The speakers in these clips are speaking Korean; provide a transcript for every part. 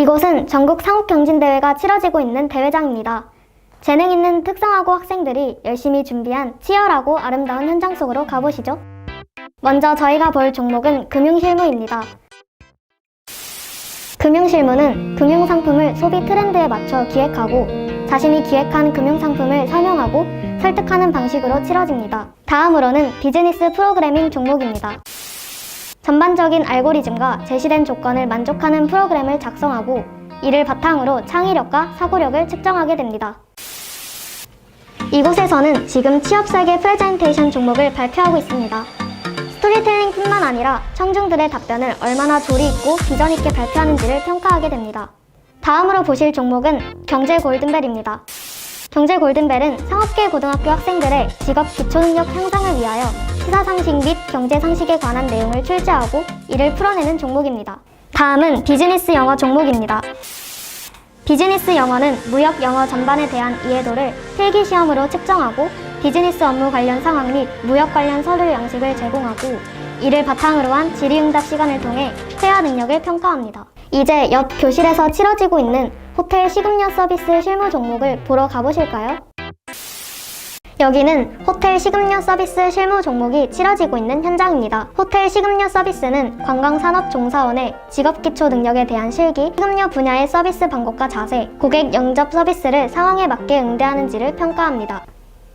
이곳은 전국 상업경진대회가 치러지고 있는 대회장입니다. 재능 있는 특성화고 학생들이 열심히 준비한 치열하고 아름다운 현장 속으로 가보시죠. 먼저 저희가 볼 종목은 금융실무입니다. 금융실무는 금융상품을 소비 트렌드에 맞춰 기획하고 자신이 기획한 금융상품을 설명하고 설득하는 방식으로 치러집니다. 다음으로는 비즈니스 프로그래밍 종목입니다. 전반적인 알고리즘과 제시된 조건을 만족하는 프로그램을 작성하고 이를 바탕으로 창의력과 사고력을 측정하게 됩니다. 이곳에서는 지금 취업설계 프레젠테이션 종목을 발표하고 있습니다. 스토리텔링뿐만 아니라 청중들의 답변을 얼마나 조리 있고 비전 있게 발표하는지를 평가하게 됩니다. 다음으로 보실 종목은 경제 골든벨입니다. 경제 골든벨은 상업계 고등학교 학생들의 직업 기초 능력 향상을 위하여 시사 상식 및 경제 상식에 관한 내용을 출제하고 이를 풀어내는 종목입니다. 다음은 비즈니스 영어 종목입니다. 비즈니스 영어는 무역 영어 전반에 대한 이해도를 필기 시험으로 측정하고 비즈니스 업무 관련 상황 및 무역 관련 서류 양식을 제공하고 이를 바탕으로 한 질의응답 시간을 통해 회화 능력을 평가합니다. 이제 옆 교실에서 치러지고 있는 호텔 식음료 서비스 실무 종목을 보러 가보실까요? 여기는 호텔 식음료 서비스 실무 종목이 치러지고 있는 현장입니다. 호텔 식음료 서비스는 관광산업종사원의 직업기초 능력에 대한 실기, 식음료 분야의 서비스 방법과 자세, 고객 영접 서비스를 상황에 맞게 응대하는지를 평가합니다.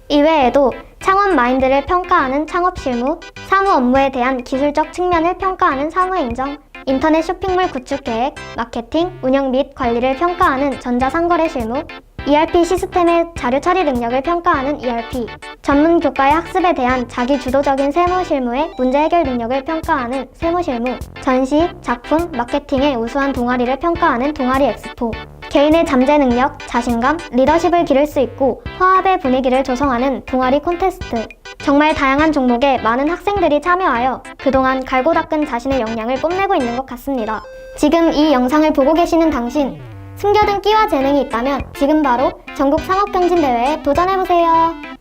이외에도 창업 마인드를 평가하는 창업 실무, 사무 업무에 대한 기술적 측면을 평가하는 사무 행정, 인터넷 쇼핑몰 구축 계획, 마케팅, 운영 및 관리를 평가하는 전자상거래 실무, ERP 시스템의 자료 처리 능력을 평가하는 ERP, 전문 교과의 학습에 대한 자기 주도적인 세무 실무의 문제 해결 능력을 평가하는 세무 실무, 전시, 작품, 마케팅의 우수한 동아리를 평가하는 동아리 엑스포, 개인의 잠재 능력, 자신감, 리더십을 기를 수 있고 화합의 분위기를 조성하는 동아리 콘테스트. 정말 다양한 종목에 많은 학생들이 참여하여 그동안 갈고 닦은 자신의 역량을 뽐내고 있는 것 같습니다. 지금 이 영상을 보고 계시는 당신, 숨겨둔 끼와 재능이 있다면 지금 바로 전국 상업경진대회에 도전해보세요.